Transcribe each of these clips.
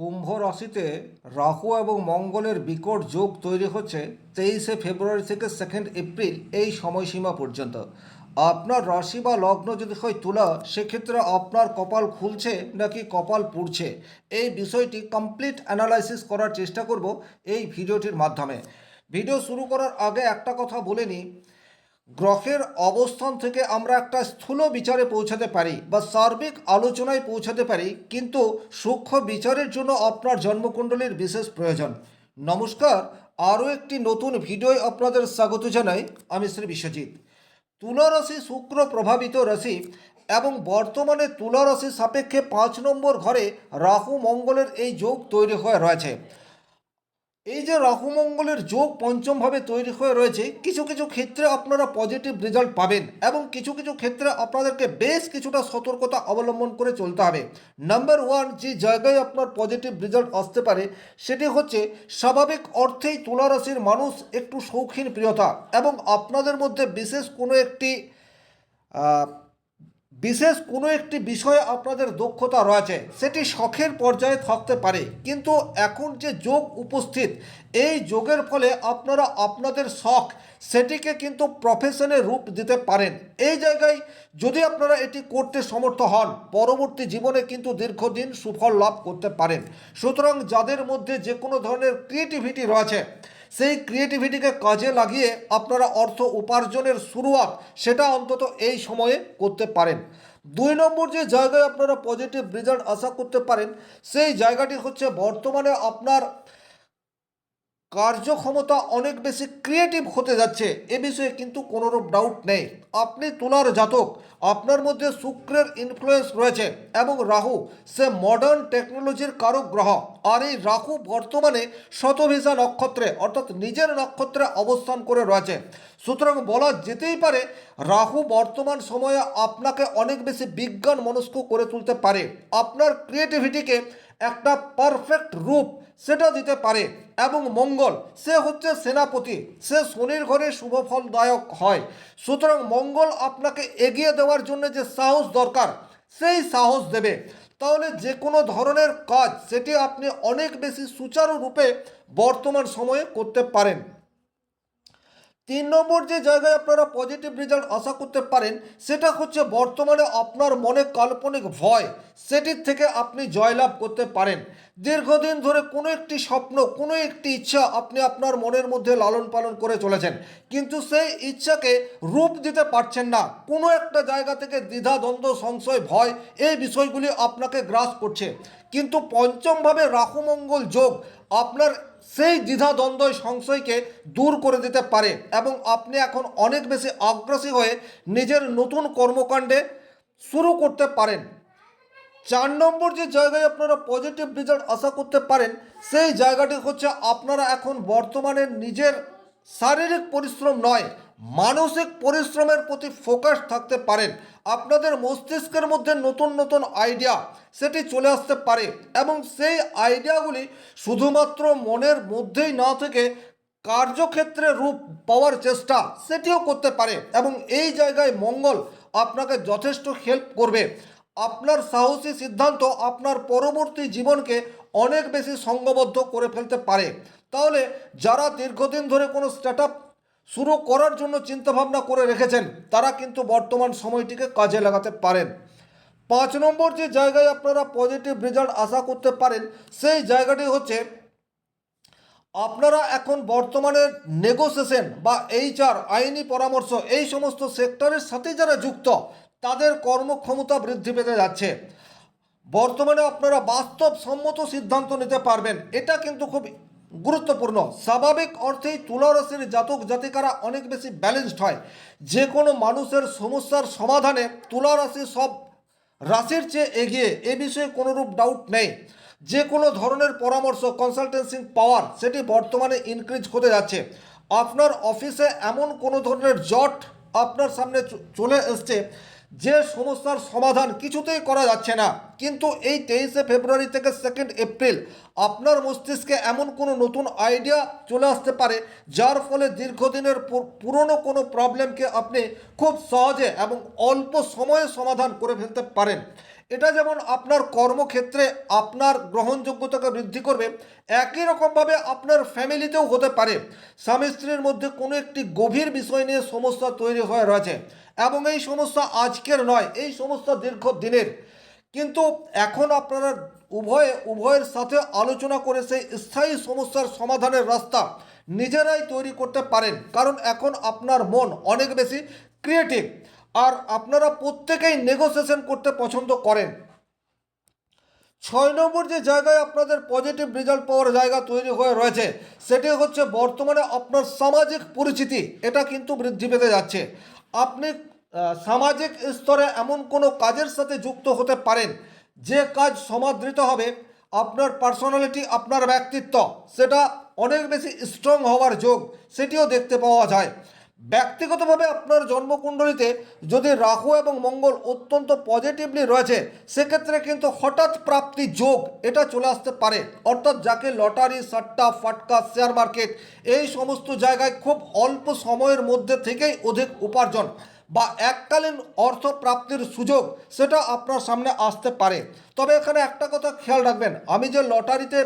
কুম্ভ রাশিতে রাহু এবং মঙ্গলের বিকট যোগ তৈরি হচ্ছে তেইশে ফেব্রুয়ারি থেকে সেকেন্ড এপ্রিল এই সময়সীমা পর্যন্ত। আপনার রাশি বা লগ্ন যদি হয় তুলা, সেক্ষেত্রে আপনার কপাল খুলছে নাকি কপাল পুড়ছে? এই বিষয়টি কমপ্লিট অ্যানালাইসিস করার চেষ্টা করব এই ভিডিওটির মাধ্যমে। ভিডিও শুরু করার আগে একটা কথা বলে নিই। গ্রহের অবস্থান থেকে আমরা একটা স্থূল বিচারে পৌঁছাতে পারি বা সার্বিক আলোচনায় পৌঁছাতে পারি, কিন্তু সূক্ষ্ম বিচারের জন্য আপনার জন্মকুণ্ডলীর বিশেষ প্রয়োজন। নমস্কার, আরও একটি নতুন ভিডিওয় আপনাদের স্বাগত জানাই, আমি শ্রী বিশ্বজিৎ। তুলা রাশি শুক্র প্রভাবিত রাশি এবং বর্তমানে তুলা রাশি সাপেক্ষে পাঁচ নম্বর ঘরে রাহু মঙ্গলের এই যোগ তৈরি হয়ে রয়েছে। এই যে রাহু মঙ্গলের যোগ পঞ্চমভাবে তৈরি হয়ে রয়েছে, কিছু কিছু ক্ষেত্রে আপনারা পজিটিভ রেজাল্ট পাবেন এবং কিছু কিছু ক্ষেত্রে আপনাদেরকে বেশ কিছুটা সতর্কতা অবলম্বন করে চলতে হবে। নাম্বার ওয়ান যে জায়গায় আপনার পজিটিভ রেজাল্ট আসতে পারে, সেটি হচ্ছে স্বাভাবিক অর্থেই তুলা রাশির মানুষ একটু শৌখিন প্রিয়তা এবং আপনাদের মধ্যে বিশেষ কোনো একটি বিশেষ কোনো একটি বিষয়ে আপনাদের দক্ষতা রয়েছে, সেটি শখের পর্যায়ে থাকতে পারে। কিন্তু এখন যে যোগ উপস্থিত, এই যোগের ফলে আপনারা আপনাদের শখ, সেটিকে কিন্তু প্রফেশনে রূপ দিতে পারেন। এই জায়গায় যদি আপনারা এটি করতে সমর্থ হন, পরবর্তী জীবনে কিন্তু দীর্ঘদিন সুফল লাভ করতে পারেন। সুতরাং যাদের মধ্যে যে কোনো ধরনের ক্রিয়েটিভিটি রয়েছে সেই ক্রিয়েটিভিটিকে কাজে লাগিয়ে আপনারা অর্থ উপার্জনের শুরুয়াত সেটা অন্তত এই সময়ে করতে পারেন। দুই নম্বর যে জায়গায় আপনারা পজিটিভ রেজাল্ট আশা করতে পারেন, সেই জায়গাটি হচ্ছে বর্তমানে আপনার কার্যক্ষমতা অনেক বেশি ক্রিয়েটিভ হতে যাচ্ছে। এ বিষয়ে কিন্তু কোনোরূপ ডাউট নেই। আপনি তুলার জাতক, আপনার মধ্যে শুক্রের ইনফ্লুয়েন্স রয়েছে এবং রাহু, সে মডার্ন টেকনোলজির কারক গ্রহ আর এই রাহু বর্তমানে শতভিসা নক্ষত্রে, অর্থাৎ নিজের নক্ষত্রে অবস্থান করে রয়েছে। সুতরাং বলা যেতেই পারে, রাহু বর্তমান সময়ে আপনাকে অনেক বেশি বিজ্ঞান মনস্ক করে তুলতে পারে। আপনার ক্রিয়েটিভিটিকে একটা পারফেক্ট রূপ সেটা দিতে পারে এবং মঙ্গল, সে হচ্ছে সেনাপতি, সে শনির ঘরে শুভফলদায়ক হয়। সুতরাং মঙ্গল আপনাকে এগিয়ে দেওয়ার জন্য যে সাহস দরকার, সেই সাহস দেবে। তাহলে যে কোনো ধরনের কাজ সেটি আপনি অনেক বেশি সুচারুরূপে বর্তমান সময়ে করতে পারেন। তিন নম্বর যে জায়গায় আপনারা পজিটিভ রেজাল্ট আশা করতে পারেন, সেটা হচ্ছে বর্তমানে আপনার মনে কাল্পনিক ভয়। সেটির থেকে আপনি জয়লাভ করতে পারেন। দীর্ঘদিন ধরে কোনো একটি স্বপ্ন, কোনো একটি ইচ্ছা আপনি আপনার মনের মধ্যে লালন পালন করে চলেছেন। কিন্তু সেই ইচ্ছাকে রূপ দিতে পারছেন না। কোনো একটা জায়গা থেকে দ্বিধা, দ্বন্দ্ব, সংশয়, ভয় এই বিষয়গুলি আপনাকে গ্রাস করছে। কিন্তু পঞ্চমভাবে রাহুমঙ্গল যোগ আপনার সেই দ্বিধা, দ্বন্দ্ব, সংশয়কে দূর করে দিতে পারে এবং আপনি এখন অনেক বেশি অগ্রসী হয়ে নিজের নতুন কর্মকাণ্ডে শুরু করতে পারেন। চার নম্বর যে জায়গায় আপনারা পজিটিভ রেজাল্ট আশা করতে পারেন, সেই জায়গাটি হচ্ছে আপনারা এখন বর্তমানে নিজের শারীরিক পরিশ্রম নয়, মানসিক পরিশ্রমের প্রতি ফোকাস থাকতে পারেন। আপনাদের মস্তিষ্কের মধ্যে নতুন নতুন আইডিয়া সেটি চলে আসতে পারে এবং সেই আইডিয়াগুলি শুধুমাত্র মনের মধ্যেই না থেকে কার্যক্ষেত্রে রূপ পাওয়ার চেষ্টা সেটিও করতে পারে এবং এই জায়গায় মঙ্গল আপনাকে যথেষ্ট হেল্প করবে। আপনার সাহসী সিদ্ধান্ত আপনার পরবর্তী জীবনকে অনেক বেশি সঙ্গবদ্ধ করে ফেলতে পারে। তাহলে যারা দীর্ঘদিন ধরে কোনো স্টার্ট শুরু করার জন্য চিন্তাভাবনা করে রেখেছেন, তারা কিন্তু বর্তমান সময়টিকে কাজে লাগাতে পারেন। পাঁচ নম্বর যে জায়গায় আপনারা পজিটিভ রেজাল্ট আশা করতে পারেন, সেই জায়গাটি হচ্ছে আপনারা এখন বর্তমানে নেগোসিয়েশন বা এইচআর আইনি পরামর্শ, এই সমস্ত সেক্টরের সাথে যারা যুক্ত তাদের কর্মক্ষমতা বৃদ্ধি পেতে যাচ্ছে। বর্তমানে আপনারা বাস্তবসম্মত সিদ্ধান্ত নিতে পারবেন। এটা কিন্তু খুব গুরুত্বপূর্ণ। স্বাভাবিক অর্থেই তুলা রাশির জাতক জাতিকারা অনেক বেশি ব্যালেন্সড হয়। যে কোনো মানুষের সমস্যার সমাধানে তুলা রাশি সব রাশির চেয়ে এগিয়ে, এ বিষয়ে কোনোরূপ ডাউট নেই। যে কোনো ধরনের পরামর্শ কনসালটেন্সি পাওয়ার সেটি বর্তমানে ইনক্রিজ হতে যাচ্ছে। আপনার অফিসে এমন কোনো ধরনের জট আপনার সামনে চলে এসছে যে সমস্যার সমাধান কিছুতেই করা যাচ্ছে না। কিন্তু এই তেইশে ফেব্রুয়ারি থেকে সেকেন্ড এপ্রিল আপনার মস্তিষ্কে এমন কোনো নতুন আইডিয়া চলে আসতে পারে, যার ফলে দীর্ঘদিনের পুরনো কোনো প্রবলেমকে আপনি খুব সহজে এবং অল্প সময়ে সমাধান করে ফেলতে পারেন। এটা যেমন আপনার কর্মক্ষেত্রে আপনার গ্রহণযোগ্যতাকে বৃদ্ধি করবে, একই রকমভাবে আপনার ফ্যামিলিতেও হতে পারে। স্বামী স্ত্রীর মধ্যে কোনো একটি গভীর বিষয় নিয়ে সমস্যা তৈরি হয়ে রয়েছে এবং এই সমস্যা আজকের নয়, এই সমস্যা দীর্ঘ দিনের। কিন্তু এখন আপনারা উভয়ে, উভয়ের সাথে আলোচনা করে সেই স্থায়ী সমস্যার সমাধানের রাস্তা নিজেরাই তৈরি করতে পারেন। কারণ এখন আপনার মন অনেক বেশি ক্রিয়েটিভ আর আপনারা প্রত্যেকেই নেগোসিয়েশন করতে পছন্দ করেন। ছয় নম্বর যে জায়গায় আপনাদের পজিটিভ রেজাল্ট পাওয়ার জায়গা তৈরি হয়ে রয়েছে, সেটি হচ্ছে বর্তমানে আপনার সামাজিক পরিচিতি এটা কিন্তু বৃদ্ধি পেতে যাচ্ছে। আপনি সামাজিক স্তরে এমন কোনো কাজের সাথে যুক্ত হতে পারেন, যে কাজ সমাদৃত হবে, আপনার পার্সোনালিটি আপনার ব্যক্তিত্ব, সেটা অনেক বেশি স্ট্রং হওয়ার যোগ, সেটিও দেখতে পাওয়া যায়। ব্যক্তিগতভাবে আপনার জন্মকুণ্ডলিতে যদি রাহু এবং মঙ্গল অত্যন্ত পজিটিভলি রয়েছে, সেক্ষেত্রে কিন্তু হঠাৎ প্রাপ্তি যোগ এটা চলে আসতে পারে। অর্থাৎ যাকে লটারি, সাট্টা, ফাটকা শেয়ার মার্কেট এই সমস্ত জায়গায় খুব অল্প সময়ের মধ্যে থেকেই অধিক উপার্জন। বা এককালীন অর্থ প্রাপ্তির সুযোগ, সেটা আপনার সামনে আসতে পারে। তবে এখানে একটা কথা খেয়াল রাখবেন, আমি যে লটারিতে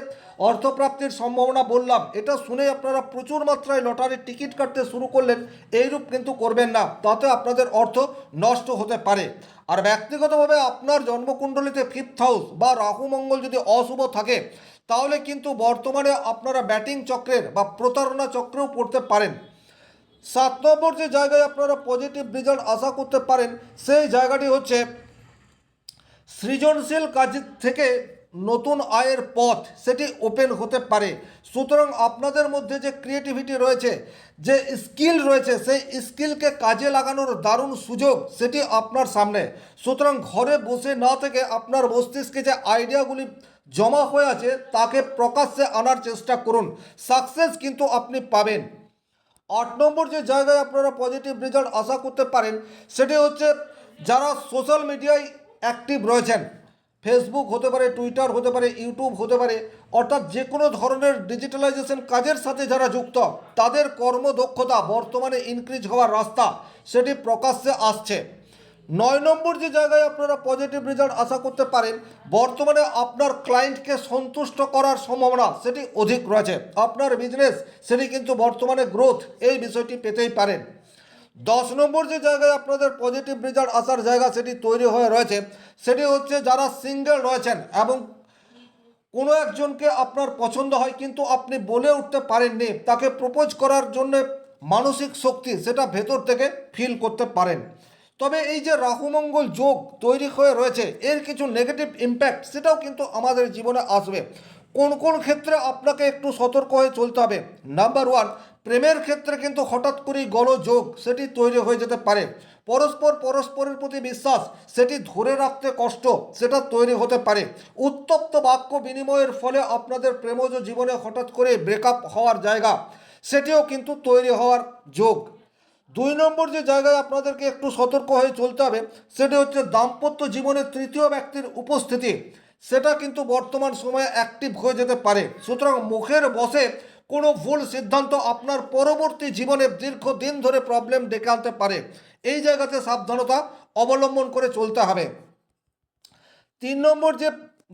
অর্থপ্রাপ্তির সম্ভাবনা বললাম, এটা শুনে আপনারা প্রচুর মাত্রায় লটারির টিকিট কাটতে শুরু করলেন, এইরূপ কিন্তু করবেন না, তাতে আপনাদের অর্থ নষ্ট হতে পারে। আর ব্যক্তিগতভাবে আপনার জন্মকুণ্ডলিতে ফিফথ হাউস বা রাহু মঙ্গল যদি অশুভ থাকে, তাহলে কিন্তু বর্তমানে আপনারা ব্যাটিং চক্রের বা প্রতারণা চক্রেও পড়তে পারেন। সাত নম্বর যে জায়গায় আপনারা পজিটিভ রেজাল্ট আশা করতে পারেন, সেই জায়গাটি হচ্ছে সৃজনশীল কাজ থেকে নতুন আয়ের পথ সেটি ওপেন হতে পারে। সুতরাং আপনাদের মধ্যে যে ক্রিয়েটিভিটি রয়েছে, যে স্কিল রয়েছে, সেই স্কিলকে কাজে লাগানোর দারুণ সুযোগ সেটি আপনার সামনে। সুতরাং ঘরে বসে না থেকে আপনার মস্তিষ্কে যে আইডিয়াগুলি জমা হয়ে আছে, তাকে প্রকাশ্যে আনার চেষ্টা করুন। সাকসেস কিন্তু আপনি পাবেন। আট নম্বর যে জায়গায় আপনারা পজিটিভ রেজাল্ট আশা করতে পারেন, সেটি হচ্ছে যারা সোশ্যাল মিডিয়ায় অ্যাক্টিভ রয়েছেন ফেসবুক হতে পারে টুইটার হতে পারে ইউটিউব হতে পারে, অর্থাৎ যে কোনো ধরনের ডিজিটালাইজেশন কাজের সাথে যারা যুক্ত, তাদের কর্মদক্ষতা বর্তমানে ইনক্রিজ হওয়ার রাস্তা সেটি প্রকাশ্যে আসছে। নয় নম্বর যে জায়গায় আপনারা পজিটিভ রেজাল্ট আশা করতে পারেন, বর্তমানে আপনার ক্লায়েন্টকে সন্তুষ্ট করার সম্ভাবনা সেটি অধিক রয়েছে। আপনার বিজনেস সেটি কিন্তু বর্তমানে গ্রোথ এই বিষয়টি পেতেই পারেন। দশ নম্বর যে জায়গায় আপনাদের পজিটিভ রেজাল্ট আসার জায়গা সেটি তৈরি হয়ে রয়েছে, সেটি হচ্ছে যারা সিঙ্গেল রয়েছেন এবং কোনো একজনকে আপনার পছন্দ হয় কিন্তু আপনি বলে উঠতে পারেননি, তাকে প্রপোজ করার জন্য মানসিক শক্তি সেটা ভেতর থেকে ফিল করতে পারেন। তবে এই যে রাহুমঙ্গল যোগ তৈরি হয়ে রয়েছে, এর কিছু নেগেটিভ ইম্প্যাক্ট সেটাও কিন্তু আমাদের জীবনে আসবে। কোন কোন ক্ষেত্রে আপনাকে একটু সতর্ক হয়ে চলতে হবে? নাম্বার ওয়ান প্রেমের ক্ষেত্রে কিন্তু হঠাৎ করেই গলযোগ সেটি তৈরি হয়ে যেতে পারে। পরস্পর পরস্পরের প্রতি বিশ্বাস সেটি ধরে রাখতে কষ্ট, সেটা তৈরি হতে পারে। উত্তপ্ত বাক্য বিনিময়ের ফলে আপনাদের প্রেমজ জীবনে হঠাৎ করে ব্রেকআপ হওয়ার জায়গা, সেটিও কিন্তু তৈরি হওয়ার যোগ। দুই নম্বর যে জায়গায় আপনাদেরকে একটু সতর্ক হয়ে চলতে হবে, সেটি হচ্ছে দাম্পত্য জীবনে তৃতীয় ব্যক্তির উপস্থিতি। সেটা কিন্তু বর্তমান সময়ে অ্যাক্টিভ হয়ে যেতে পারে। সুতরাং মুখের বসে কোনো ভুল সিদ্ধান্ত আপনার পরবর্তী জীবনে দীর্ঘদিন ধরে প্রবলেম ডেকে আনতে পারে। এই জায়গাতে সাবধানতা অবলম্বন করে চলতে হবে। তিন নম্বর যে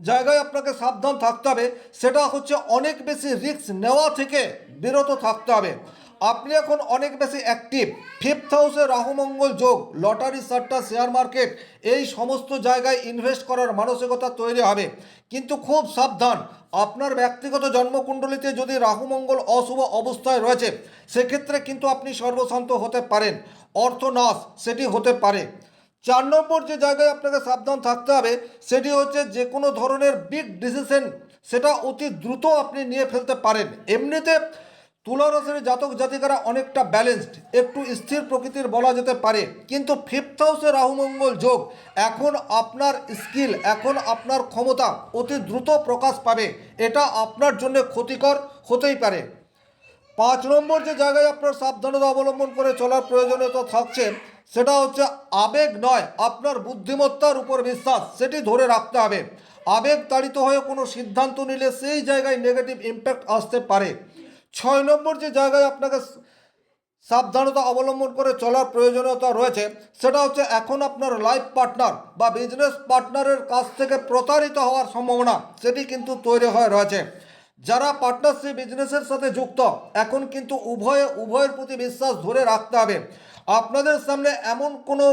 জায়গায় আপনাকে সাবধান থাকতে হবে, সেটা হচ্ছে অনেক বেশি রিস্ক নেওয়া থেকে বিরত থাকতে হবে। আপনি এখন অনেক বেশি অ্যাক্টিভ ফিফথ হাউসে রাহুমঙ্গল যোগ লটারি সাট্টা শেয়ার মার্কেট এই সমস্ত জায়গায় ইনভেস্ট করার মানসিকতা তৈরি হবে। কিন্তু খুব সাবধান, আপনার ব্যক্তিগত জন্মকুণ্ডলিতে যদি রাহুমঙ্গল অশুভ অবস্থায় রয়েছে, সেক্ষেত্রে কিন্তু আপনি সর্বশান্ত হতে পারেন। অর্থনাশ, সেটি হতে পারে। চার নম্বর যে জায়গায় আপনাকে সাবধান থাকতে হবে, সেটি হচ্ছে যে কোনো ধরনের বিগ ডিসিশন সেটা অতি দ্রুত আপনি নিয়ে ফেলতে পারেন। এমনিতে তুলা রাশির জাতক জাতিকারা অনেকটা ব্যালেন্সড একটু স্থির প্রকৃতির বলা যেতে পারে। কিন্তু ফিফথ হাউসে রাহুমঙ্গল যোগ, এখন আপনার স্কিল এখন আপনার ক্ষমতা অতি দ্রুত প্রকাশ পাবে। এটা আপনার জন্য ক্ষতিকর হতেই পারে। পাঁচ নম্বর যে জায়গায় আপনার সাবধানতা অবলম্বন করে চলার প্রয়োজনীয়তা থাকছে, সেটা হচ্ছে আবেগ নয়, আপনার বুদ্ধিমত্তার উপর বিশ্বাস, সেটি ধরে রাখতে হবে। আবেগ তাড়িত হয়ে কোনো সিদ্ধান্ত নিলে সেই জায়গায় নেগেটিভ ইম্প্যাক্ট আসতে পারে। ছয় নম্বর যে জায়গায় আপনাকে সাবধানতা অবলম্বন করে চলার প্রয়োজনীয়তা রয়েছে, সেটা হচ্ছে এখন আপনার লাইফ পার্টনার বা বিজনেস পার্টনারের কাছ থেকে প্রতারিত হওয়ার সম্ভাবনা, সেটি কিন্তু তৈরি হয়ে রয়েছে। যারা পার্টনারশিপ বিজনেসের সাথে যুক্ত, এখন কিন্তু উভয়ে, উভয়ের প্রতি বিশ্বাস ধরে রাখতে হবে। আপনাদের সামনে এমন কোনো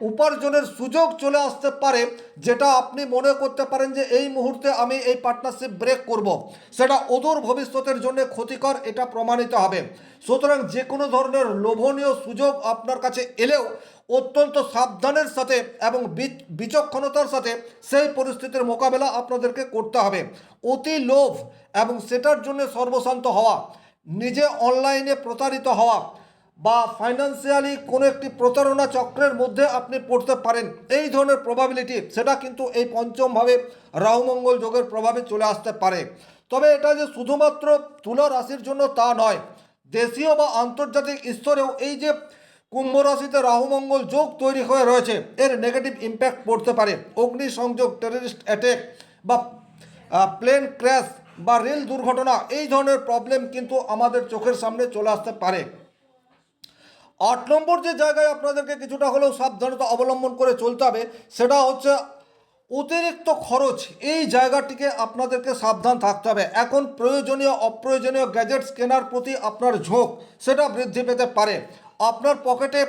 উপার্জনের সুযোগ চলে আসতে পারে, যেটা আপনি মনে করতে পারেন যে এই মুহূর্তে আমি এই পার্টনারশিপ ব্রেক করব। সেটা অদূর ভবিষ্যতের জন্য ক্ষতিকর, এটা প্রমাণিত হবে সুতরাং যে কোনো ধরনের লোভনীয় সুযোগ আপনার কাছে এলেও অত্যন্ত সাবধানের সাথে এবং বিচ- বিচক্ষণতার সাথে সেই পরিস্থিতির মোকাবেলা আপনাদেরকে করতে হবে অতি লোভ এবং সেটার জন্য সর্বশান্ত হওয়া, নিজে অনলাইনে প্রতারিত হওয়া বা ফাইন্যান্সিয়ালি কোনো একটি প্রতারণা চক্রের মধ্যে আপনি পড়তে পারেন। এই ধরনের প্রবাবিলিটি সেটা কিন্তু এই পঞ্চমভাবে রাহুমঙ্গল যোগের প্রভাবে চলে আসতে পারে। তবে এটা যে শুধুমাত্র তুলা রাশির জন্য তা নয়, দেশীয় বা আন্তর্জাতিক স্তরেও এই যে কুম্ভ রাশিতে রাহুমঙ্গল যোগ তৈরি হয়ে রয়েছে, এর নেগেটিভ ইম্প্যাক্ট পড়তে পারে। অগ্নি সংযোগ টেররিস্ট অ্যাটেক বা প্লেন ক্র্যাশ বা রেল দুর্ঘটনা, এই ধরনের প্রবলেম কিন্তু আমাদের চোখের সামনে চলে আসতে পারে। আট নম্বর যে জায়গায় আপনাদেরকে কিছুটা হলেও সাবধানতা অবলম্বন করে চলতে হবে, সেটা হচ্ছে অতিরিক্ত খরচ। এই জায়গাটিকে আপনাদেরকে সাবধান থাকতে হবে। এখন প্রয়োজনীয়, অপ্রয়োজনীয় গ্যাজেটস কেনার প্রতি আপনার ঝোঁক, সেটা বৃদ্ধি পেতে পারে। আপনার পকেটে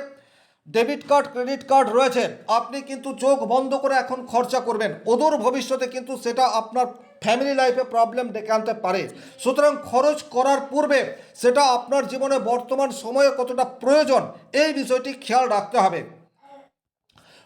ডেবিট কার্ড ক্রেডিট কার্ড রয়েছে। আপনি কিন্তু চোখ বন্ধ করে এখন খরচা করবেন। অদূর ভবিষ্যতে কিন্তু সেটা আপনার ফ্যামিলি লাইফে প্রবলেম ডেকে আনতে পারে। সুতরাং খরচ করার পূর্বে সেটা আপনার জীবনে বর্তমান সময়ে কতটা প্রয়োজন, এই বিষয়টি খেয়াল রাখতে হবে।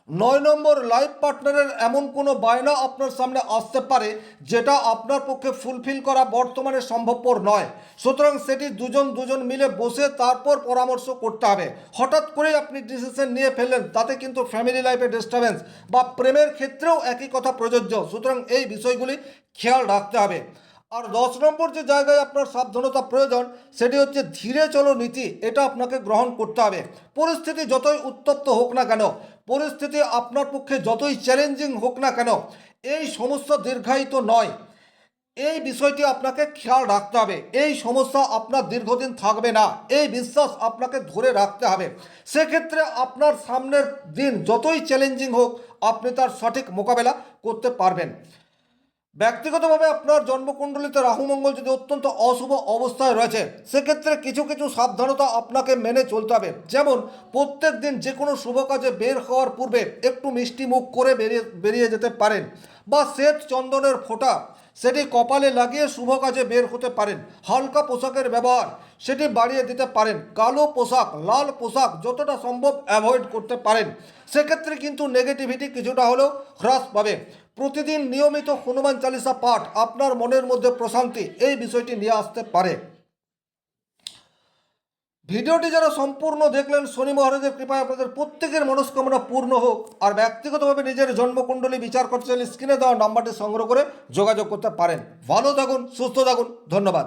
নয় নম্বর লাইফ পার্টনারের এমন কোনো বায়না আপনার সামনে আসতে পারে যেটা আপনার পক্ষে ফুলফিল করা বর্তমানে সম্ভবপর নয়। সুতরাং সেটি দুজন দুজন মিলে বসে তারপর পরামর্শ করতে হবে। হঠাৎ করেই আপনি ডিসিশন নিয়ে ফেললেন, তাতে কিন্তু ফ্যামিলি লাইফে ডিস্টারবেন্স বা প্রেমের ক্ষেত্রেও একই কথা প্রযোজ্য। সুতরাং এই বিষয়গুলি খেয়াল রাখতে হবে। আর দশ নম্বর যে জায়গায় আপনার সাবধানতা প্রয়োজন, সেটি হচ্ছে ধীরে চলো নীতি, এটা আপনাকে গ্রহণ করতে হবে। পরিস্থিতি যতই উত্তপ্ত হোক না কেন পরিস্থিতি আপনার পক্ষে যতই চ্যালেঞ্জিং হোক না কেন, এই সমস্যা দীর্ঘায়িত নয়। এই বিষয়টি আপনাকে খেয়াল রাখতে হবে। এই সমস্যা আপনার দীর্ঘদিন থাকবে না। এই বিশ্বাস আপনাকে ধরে রাখতে হবে। সেক্ষেত্রে আপনার সামনের দিন যতই চ্যালেঞ্জিং হোক, আপনি তার সঠিক মোকাবেলা করতে পারবেন। ব্যক্তিগতভাবে আপনার জন্মকুণ্ডলিতে রাহুমঙ্গল যদি অত্যন্ত অশুভ অবস্থায় রয়েছে, সেক্ষেত্রে কিছু কিছু সাবধানতা আপনাকে মেনে চলতে হবে। যেমন, প্রত্যেক দিন যে কোনো শুভ কাজে বের হওয়ার পূর্বে একটু মিষ্টি মুখ করে বেরিয়ে বেরিয়ে যেতে পারেন। বা শ্বেত চন্দনের ফোঁটা সেটি কপালে লাগিয়ে শুভ কাজে বের হতে পারেন। হালকা পোশাকের ব্যবহার, সেটি বাড়িয়ে দিতে পারেন। কালো পোশাক, লাল পোশাক যতটা সম্ভব অ্যাভয়েড করতে পারেন। সেক্ষেত্রে কিন্তু নেগেটিভিটি কিছুটা হলেও হ্রাস পাবে। প্রতিদিন নিয়মিত হনুমান চালিসা পাঠ আপনার মনের মধ্যে প্রশান্তি, এই বিষয়টি নিয়ে আসতে পারে। ভিডিওটি যারা সম্পূর্ণ দেখলেন, শনি মহারাজের কৃপায় আপনাদের প্রত্যেকের মনস্কামনা পূর্ণ হোক। আর ব্যক্তিগতভাবে নিজের জন্মকুণ্ডলী বিচার করতে চাইলে স্ক্রিনে দেওয়া নাম্বারটি সংগ্রহ করে যোগাযোগ করতে পারেন। ভালো থাকুন, সুস্থ থাকুন, ধন্যবাদ।